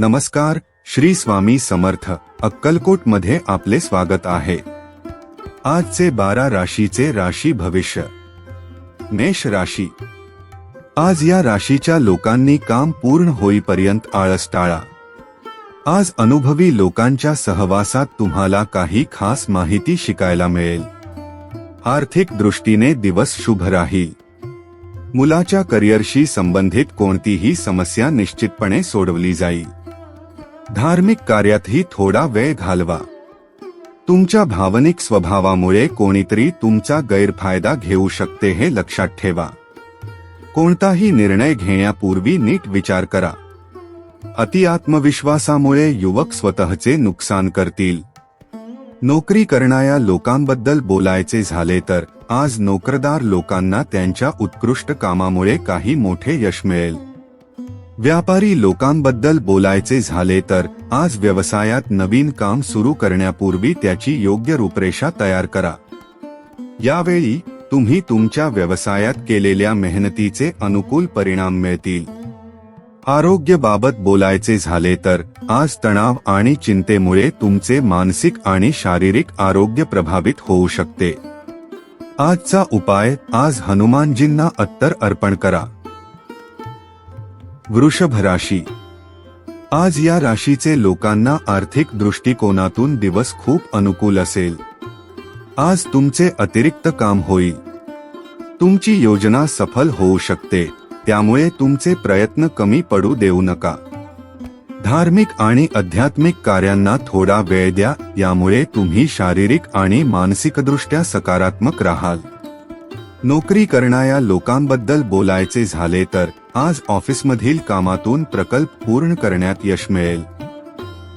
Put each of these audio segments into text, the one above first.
नमस्कार श्री स्वामी समर्थ अक्कलकोटमध्ये आपले स्वागत आहे. आजचे बारा राशीचे राशी भविष्य. मेष राशी. आज या राशीच्या लोकांनी काम पूर्ण होईपर्यंत आळस टाळा. आज अनुभवी लोकांच्या सहवासात तुम्हाला काही खास माहिती शिकायला मिळेल. आर्थिक दृष्टीने दिवस शुभ राहील. मुलाच्या करिअरशी संबंधित कोणतीही समस्या निश्चितपणे सोडवली जाईल. धार्मिक कार्यातही थोडा वेळ घालवा. तुमच्या भावनिक स्वभावामुळे कोणीतरी तुमचा गैरफायदा घेऊ शकते हे लक्षात ठेवा. कोणताही निर्णय घेण्यापूर्वी नीट विचार करा. अति आत्मविश्वासामुळे युवक स्वतःचे नुकसान करतील. नोकरी करणाऱ्या लोकांबद्दल बोलायचे झाले तर आज नोकरदार लोकांना त्यांच्या उत्कृष्ट कामामुळे काही मोठे यश मिळेल. व्यापारी लोकांबद्दल बोलायचे झाले तर आज व्यवसायात नवीन काम सुरू करण्यापूर्वी त्याची योग्य रूपरेषा तयार करा. यावेळी तुम्ही तुमच्या व्यवसायात केलेल्या मेहनतीचे अनुकूल परिणाम मिळतील. आरोग्याबाबत बोलायचे झाले तर आज तणाव आणि चिंतेमुळे तुमचे मानसिक आणि शारीरिक आरोग्य प्रभावित होऊ शकते. आजचा उपाय आज हनुमानजींना अत्तर अर्पण करा. वृषभ राशी आज या राशीचे लोकांना आर्थिक दृष्टिकोनातून दिवस खूप अनुकूल असेल. आज तुमचे अतिरिक्त काम होईल. तुमची योजना सफल होऊ शकते त्यामुळे तुमचे प्रयत्न कमी पडू देऊ नका. धार्मिक आणि आध्यात्मिक कार्यांना थोडा वेळ द्या यामुळे तुम्ही शारीरिक आणि मानसिकदृष्ट्या सकारात्मक राहाल. नोकरी करणाऱ्या लोकांबद्दल बोलायचे झाले तर आज ऑफिसमधील कामातून प्रकल्प पूर्ण करण्यात यश मिळेल.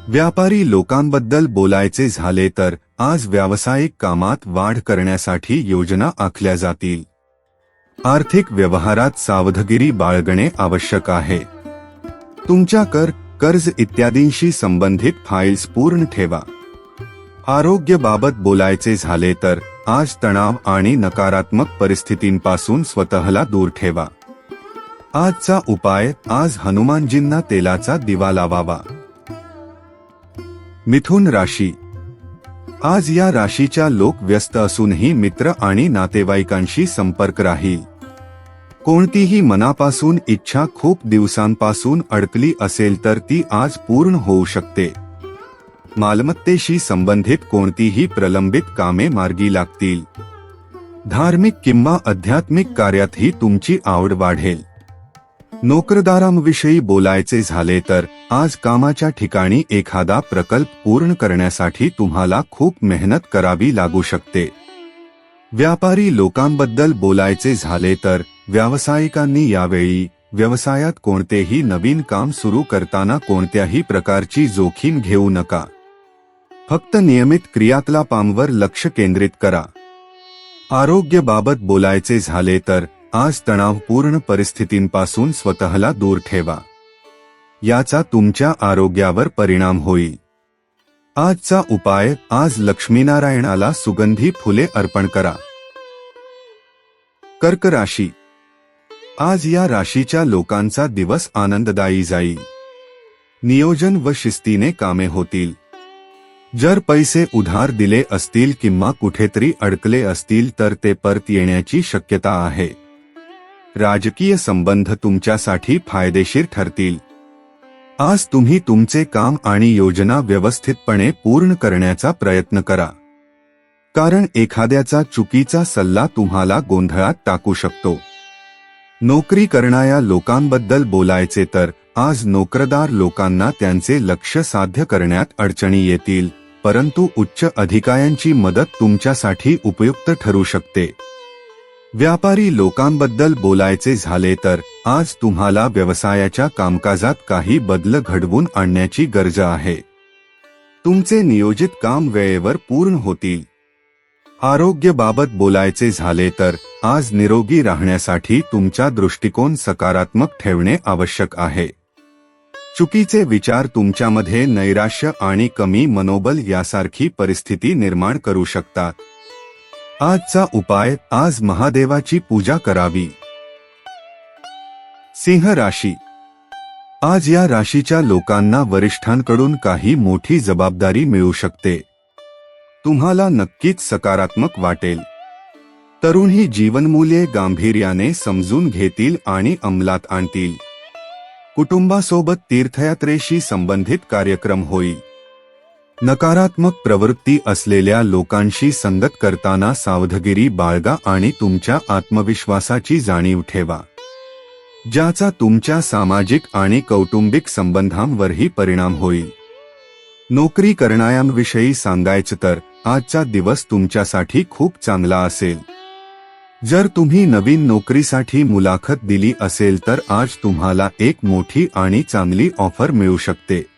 व्यापारी लोकांबद्दल बोलायचे झाले तर आज व्यावसायिक कामात वाढ करण्यासाठी योजना आखल्या जातील. आर्थिक व्यवहारात सावधगिरी बाळगणे आवश्यक आहे. तुमच्या कर कर्ज इत्यादींशी संबंधित फाईल्स पूर्ण ठेवा. आरोग्याबाबत बोलायचे झाले तर आज तणाव आणि नकारात्मक परिस्थितींपासून स्वतःला दूर ठेवा. आजचा उपाय आज हनुमानजींना तेलाचा दिवा लावावा. मिथुन राशी. आज या राशीच्या लोक व्यस्त असूनही मित्र आणि नातेवाईकांशी संपर्क राहील. कोणतीही मनापासून इच्छा खूप दिवसांपासून अडकली असेल तर ती आज पूर्ण होऊ शकते. मालमत्तेशी संबंधित कोणतीही प्रलंबित कामे मार्गी लागतील. धार्मिक किंवा आध्यात्मिक कार्यातही तुमची आवड वाढेल. नोकरदारांविषयी बोलायचे झाले तर आज कामाच्या ठिकाणी एखादा प्रकल्प पूर्ण करण्यासाठी तुम्हाला खूप मेहनत करावी लागू शकते. व्यापारी लोकांबद्दल बोलायचे झाले तर व्यावसायिकांनी यावेळी व्यवसायात कोणतेही नवीन काम सुरू करताना कोणत्याही प्रकारची जोखीम घेऊ नका. फक्त नियमित क्रियाकलापांवर लक्ष केंद्रित करा. आरोग्याबाबत बोलायचे झाले तर आज तणावपूर्ण परिस्थितींपासून स्वतःला दूर ठेवा. याचा तुमच्या आरोग्यावर परिणाम होईल. आजचा उपाय आज लक्ष्मीनारायणाला सुगंधी फुले अर्पण करा. कर्क राशी. आज या राशीच्या लोकांचा दिवस आनंददायी जाईल. नियोजन व शिस्तीने कामे होतील. जर पैसे उधार दिले असतील किंवा कुठेतरी अडकले असतील तर ते परत येण्याची शक्यता आहे. राजकीय संबंध तुमच्यासाठी फायदेशीर ठरतील. आज तुम्ही तुमचे काम आणि योजना व्यवस्थितपणे पूर्ण करण्याचा प्रयत्न करा. कारण एखाद्याचा चुकीचा सल्ला तुम्हाला गोंधळात टाकू शकतो. नोकरी करणाऱ्या लोकांबद्दल बोलायचे तर आज नोकरदार लोकांना त्यांचे लक्ष साध्य करण्यात अडचणी येतील परंतु उच्च अधिकाऱ्यांची मदत तुमच्यासाठी उपयुक्त ठरू शकते. व्यापारी लोकांबद्दल बोलायचे झाले तर आज तुम्हाला व्यवसायाच्या कामकाजात काही बदल घडवून आणण्याची गरज आहे. तुमचे नियोजित काम वेळेवर पूर्ण होतील. आरोग्यबाबत बोलायचे झाले तर आज निरोगी राहण्यासाठी तुमचा दृष्टिकोन सकारात्मक ठेवणे आवश्यक आहे. चुकीचे विचार तुमच्यामध्ये नैराश्य आणि कमी मनोबल यासारखी परिस्थिती निर्माण करू शकतात. आजचा उपाय आज महादेवाची पूजा करावी. सिंह राशी. आज या राशीच्या लोकांना वरिष्ठांकडून काही मोठी जबाबदारी मिळू शकते. तुम्हाला नक्कीच सकारात्मक वाटेल. तरुण ही जीवनमूल्ये गांभीर्याने समजून घेतील आणि अंमलात आणतील. कुटुंबासोबत तीर्थयात्रेशी संबंधित कार्यक्रम होईल. नकारात्मक प्रवृत्ती असलेल्या लोकांशी संगत करताना सावधगिरी बाळगा आणि तुमच्या आत्मविश्वासाची जाणीव ठेवा. ज्याचा तुमच्या सामाजिक आणि कौटुंबिक संबंधांवरही परिणाम होईल. नोकरी करणाऱ्यांविषयी सांगायचं तर आजचा दिवस तुमच्यासाठी खूप चांगला असेल. जर तुम्ही नवीन नोकरीसाठी मुलाखत दिली असेल तर आज तुम्हाला एक मोठी आणि चांगली ऑफर मिळू शकते.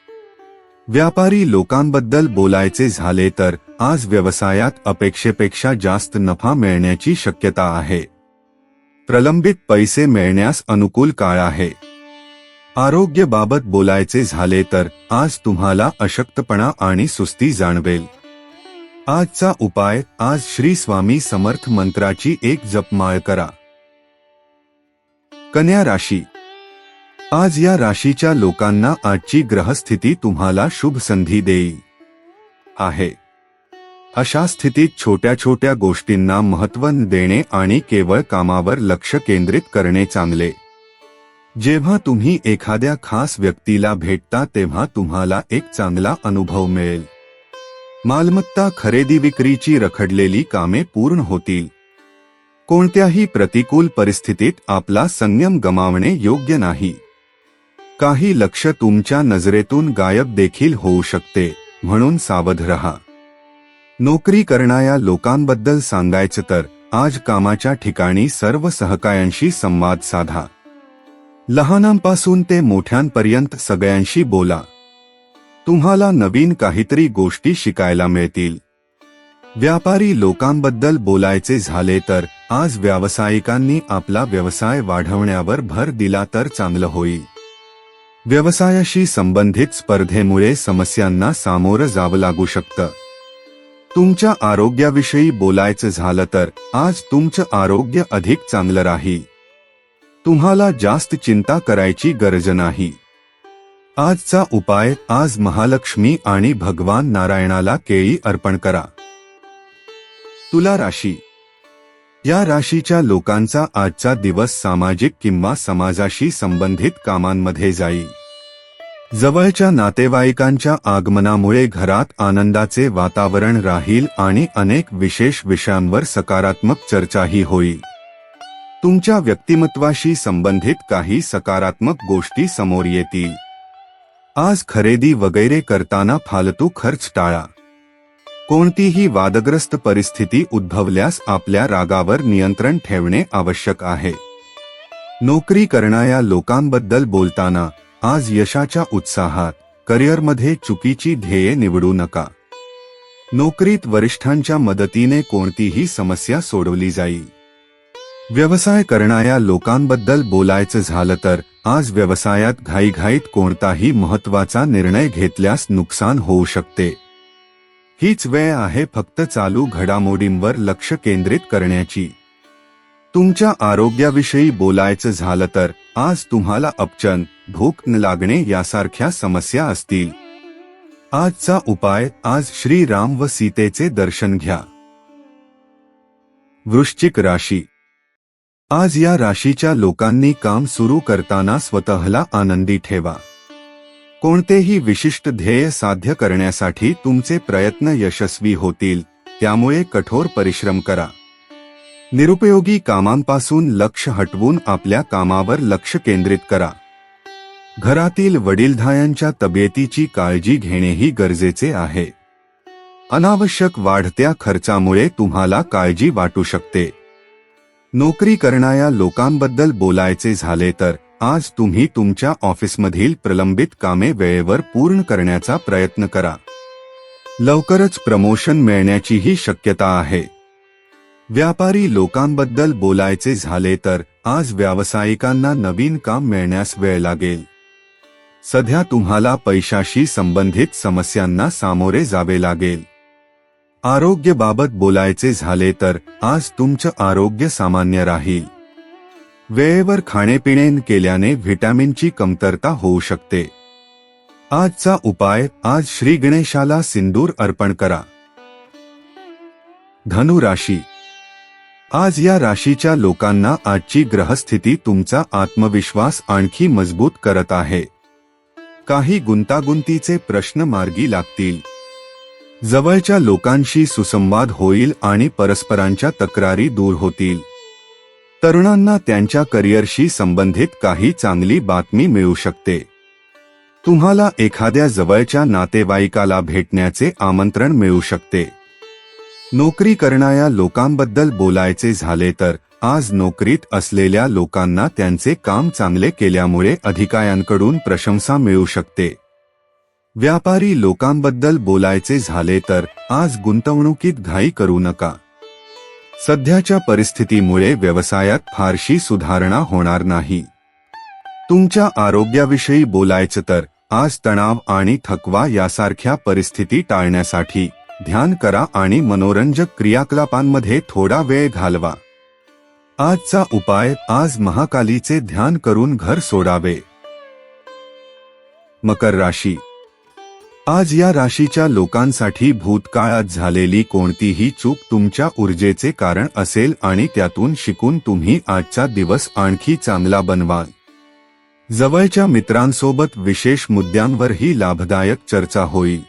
व्यापारी लोकांबद्दल बोलायचे झाले तर आज व्यवसायात अपेक्षेपेक्षा जास्त नफा मिळण्याची शक्यता आहे. प्रलंबित पैसे मिळण्यास अनुकूल काळ आहे. आरोग्यबाबत बोलायचे झाले तर आज तुम्हाला अशक्तपणा आणि सुस्ती जाणवेल. आजचा उपाय आज श्री स्वामी समर्थ मंत्राची एक जपमाळ करा. कन्या राशी आज या राशीच्या लोकांना आजची ग्रहस्थिती तुम्हाला शुभ संधी देईल आहे. अशा स्थितीत छोट्या छोट्या गोष्टींना महत्त्व देणे आणि केवळ कामावर लक्ष केंद्रित करणे चांगले. जेव्हा तुम्ही एखाद्या खास व्यक्तीला भेटता तेव्हा तुम्हाला एक चांगला अनुभव मिळेल. मालमत्ता खरेदी विक्रीची रखडलेली कामे पूर्ण होतील. कोणत्याही प्रतिकूल परिस्थितीत आपला संयम गमावणे योग्य नाही. काही लक्ष तुमच्या नजरेतून गायब देखील होऊ शकते म्हणून सावध रहा. नोकरी करणाऱ्या लोकांबद्दल सांगायचं तर आज कामाच्या ठिकाणी सर्व सहकायांशी संवाद साधा. लहानांपासून ते मोठ्यांपर्यंत सगळ्यांशी बोला. तुम्हाला नवीन काहीतरी गोष्टी शिकायला मिळतील. व्यापारी लोकांबद्दल बोलायचे झाले तर आज व्यावसायिकांनी आपला व्यवसाय वाढवण्यावर भर दिला तर चांगलं होईल. व्यवसायाशी संबंधित स्पर्धेमुळे समस्यांना सामोरं जावं लागू शकतं. तुमच्या आरोग्याविषयी बोलायचं झालं तर आज तुमचं आरोग्य अधिक चांगलं राहील. तुम्हाला जास्त चिंता करायची गरज नाही. आजचा उपाय आज महालक्ष्मी आणि भगवान नारायणाला केळी अर्पण करा. तुला राशी या राशीच्या लोकांचा आजचा दिवस सामाजिक किंवा समाजाशी संबंधित कामांमध्ये जाईल. जवळच्या नातेवाईकांच्या आगमनामुळे घरात आनंदाचे वातावरण राहील आणि अनेक विशेष विषयांवर सकारात्मक चर्चाही होईल. तुमच्या व्यक्तिमत्वाशी संबंधित काही सकारात्मक गोष्टी समोर येतील. आज खरेदी वगैरे करताना फालतू खर्च टाळा. कोणतीही वादग्रस्त परिस्थिती उद्भवल्यास आपल्या रागावर नियंत्रण ठेवणे आवश्यक आहे. नोकरी करणाऱ्या लोकांबद्दल बोलताना आज यशाच्या उत्साहात करिअरमध्ये चुकीची ध्येये निवडू नका. नोकरीत वरिष्ठांच्या मदतीने कोणतीही समस्या सोडवली जाईल व्यवसाय करणाऱ्या लोकांबद्दल बोलायचं झालं तर आज व्यवसायात घाईघाईत कोणताही महत्त्वाचा निर्णय घेतल्यास नुकसान होऊ शकते. हीच वेळ आहे फक्त चालू घडामोडींवर लक्ष केंद्रित करण्याची. तुमच्या आरोग्याविषयी बोलायचं झालं तर आज तुम्हाला अपचन भूक न लागणे यासारख्या समस्या असतील. आजचा उपाय आज श्री राम व सीतेचे दर्शन घ्या. वृश्चिक राशी. आज या राशीच्या लोकांनी काम सुरू करताना स्वतःला आनंदी ठेवा. कोणतेही विशिष्ट ध्येय साध्य करण्यासाठी तुमचे प्रयत्न यशस्वी होतील त्यामुळे कठोर परिश्रम करा. निरुपयोगी कामांपासून लक्ष हटवून आपल्या कामावर लक्ष केंद्रित करा. घरातील वडीलधायांच्या तब्येतीची काळजी घेणेही गरजेचे आहे. अनावश्यक वाढत्या खर्चामुळे तुम्हाला काळजी वाटू शकते. नोकरी करणाऱ्या लोकांबद्दल बोलायचे झाले तर आज तुम्ही तुमच्या ऑफिसमधील प्रलंबित कामे वेळेवर पूर्ण करण्याचा प्रयत्न करा. लवकरच प्रमोशन मिळण्याचीही शक्यता आहे. व्यापारी लोकांबद्दल बोलायचे झाले तर आज व्यावसायिकांना नवीन काम मिळण्यास वेळ लागेल. सध्या तुम्हाला पैशाशी संबंधित समस्यांना सामोरे जावे लागेल. आरोग्याबाबत बोलायचे झाले तर आज तुमचं आरोग्य सामान्य राहील. वेळेवर खाणेपिणे केल्याने व्हिटॅमिनची कमतरता होऊ शकते. आजचा उपाय आज श्री गणेशाला सिंदूर अर्पण करा. धनु राशी. आज या राशीच्या लोकांना आजची ग्रहस्थिती तुमचा आत्मविश्वास आणखी मजबूत करत आहे. काही गुंतागुंतीचे प्रश्न मार्गी लागतील. जवळच्या लोकांशी सुसंवाद होईल आणि परस्परांच्या तक्रारी दूर होतील. तरुणांना त्यांच्या करिअरशी संबंधित काही चांगली बातमी मिळू शकते. तुम्हाला एखाद्या जवळच्या नातेवाईकाला भेटण्याचे आमंत्रण मिळू शकते. नोकरी करणाऱ्या लोकांबद्दल बोलायचे झाले तर आज नोकरीत असलेल्या लोकांना त्यांचे काम चांगले केल्यामुळे अधिकाऱ्यांकडून प्रशंसा मिळू शकते. व्यापारी लोकांबद्दल बोलायचे झाले तर आज गुंतवणुकीत घाई करू नका. सध्याच्या परिस्थितीमुळे व्यवसायात फारशी सुधारणा होणार नाही. तुमच्या आरोग्याविषयी बोलायचं तर आज तणाव आणि थकवा यासारख्या परिस्थिती टाळण्यासाठी ध्यान करा आणि मनोरंजक क्रियाकलापांमध्ये थोडा वेळ घालवा. आजचा उपाय आज महाकालीचे ध्यान करून घर सोडावे. मकर राशी आज या राशीच्या लोकांसाठी भूतकाळात झालेली कोणतीही चूक तुमच्या ऊर्जेचे कारण असेल आणि त्यातून शिकून तुम्ही आजचा दिवस आणखी चांगला बनवाल. जवळच्या मित्रांसोबत विशेष मुद्द्यांवरही लाभदायक चर्चा होईल.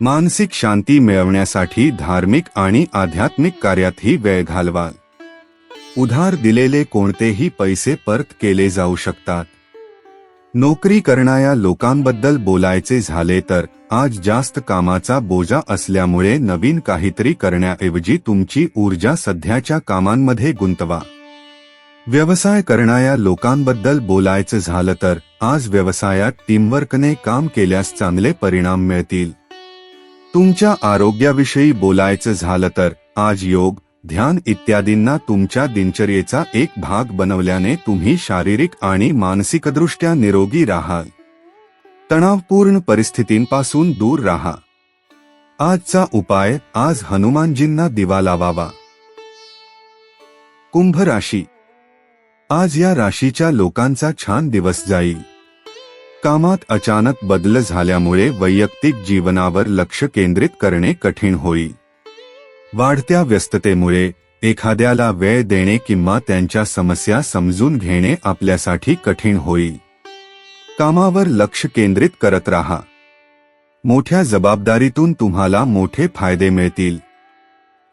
मानसिक शांती मिळवण्यासाठी धार्मिक आणि आध्यात्मिक कार्यातही वेळ घालवाल. उधार दिलेले कोणतेही पैसे परत केले जाऊ शकतात. नोकरी करणाऱ्या लोकांबद्दल बोलायचे झाले तर आज जास्त कामाचा बोजा असल्यामुळे नवीन काहीतरी करण्याऐवजी तुमची ऊर्जा सध्याच्या कामांमध्ये गुंतवा. व्यवसाय करणाऱ्या लोकांबद्दल बोलायचं झालं तर आज व्यवसायात टीमवर्कने काम केल्यास चांगले परिणाम मिळतील. तुमच्या आरोग्याविषयी बोलायचं झालं तर आज योग ध्यान इत्यादींना तुमच्या दिनचर्येचा एक भाग बनवल्याने तुम्ही शारीरिक आणि मानसिकदृष्ट्या निरोगी राहाल. तणावपूर्ण परिस्थितींपासून दूर राहा. आजचा उपाय आज हनुमानजींना दिवा लावावा. कुंभ राशी आज या राशीच्या लोकांचा छान दिवस जाईल. कामात अचानक बदल झाल्यामुळे वैयक्तिक जीवनावर लक्ष केंद्रित करणे कठीण होईल. वाढत्या व्यस्ततेमुळे एखाद्याला वेळ देणे किंवा त्यांच्या समस्या समजून घेणे आपल्यासाठी कठीण होईल. कामावर लक्ष केंद्रित करत राहा. मोठ्या जबाबदारीतून तुम्हाला मोठे फायदे मिळतील.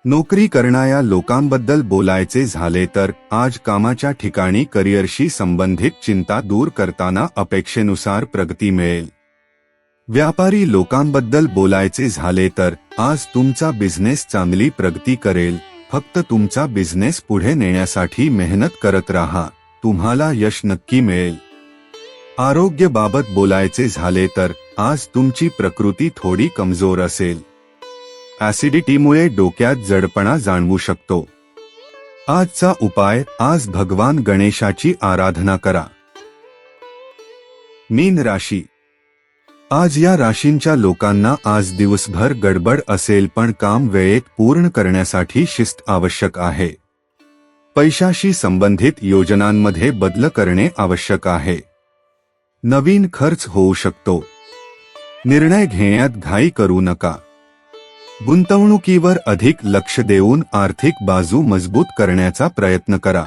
नोकरी करणाऱ्या लोकांबद्दल बोलायचे झाले तर आज कामाच्या ठिकाणी करिअरशी संबंधित चिंता दूर करताना अपेक्षेनुसार प्रगती मिळेल. व्यापारी लोकांबद्दल बोलायचे झाले तर आज तुमचा बिझनेस चांगली प्रगती करेल. फक्त तुमचा बिझनेस पुढे नेण्यासाठी मेहनत करत राहा. तुम्हाला यश नक्की मिळेल. आरोग्यबाबत बोलायचे झाले तर आज तुमची प्रकृती थोडी कमजोर असेल. ऍसिडिटीमुळे डोक्यात जडपणा जाणवू शकतो. आजचा उपाय आज भगवान गणेशाची आराधना करा. मीन राशी आज या राशींच्या लोकांना आज दिवसभर गडबड असेल पण काम वेळेत पूर्ण करण्यासाठी शिस्त आवश्यक आहे. पैशाशी संबंधित योजनांमध्ये बदल करणे आवश्यक आहे. नवीन खर्च होऊ शकतो. निर्णय घेण्यात घाई करू नका. गुंतवणुकीवर अधिक लक्ष देऊन आर्थिक बाजू मजबूत करण्याचा प्रयत्न करा.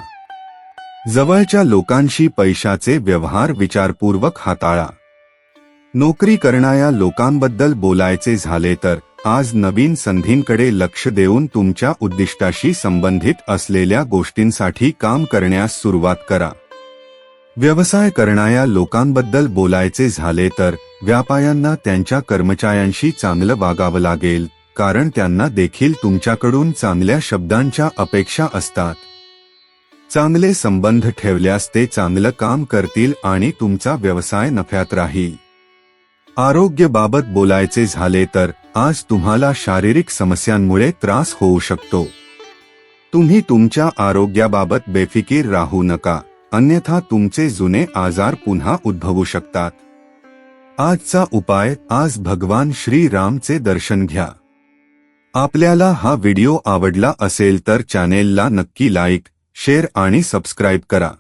जवळच्या लोकांशी पैशाचे व्यवहार विचारपूर्वक हाताळा. नोकरी करणाऱ्या लोकांबद्दल बोलायचे झाले तर आज नवीन संधींकडे लक्ष देऊन तुमच्या उद्दिष्टाशी संबंधित असलेल्या गोष्टींसाठी काम करण्यास सुरुवात करा. व्यवसाय करणाऱ्या लोकांबद्दल बोलायचे झाले तर व्यापाऱ्यांना त्यांच्या कर्मचाऱ्यांशी चांगलं वागावं लागेल कारण त्यांना देखील तुमच्याकडून चांगल्या शब्दांच्या अपेक्षा असतात. चांगले संबंध ठेवल्यास ते चांगलं काम करतील आणि तुमचा व्यवसाय नफ्यात राहील. आरोग्याबाबत बोलायचे झाले तर आज तुम्हाला शारीरिक समस्यांमुळे त्रास होऊ शकतो. तुम्ही तुमच्या आरोग्याबाबत बेफिकीर राहू नका अन्यथा तुमचे जुने आजार पुन्हा उद्भवू शकतात. आजचा उपाय आज भगवान श्री रामचे दर्शन घ्या. आपल्याला हा व्हिडिओ आवडला असेल तर चॅनेलला नक्की लाईक शेअर आणि सबस्क्राईब करा.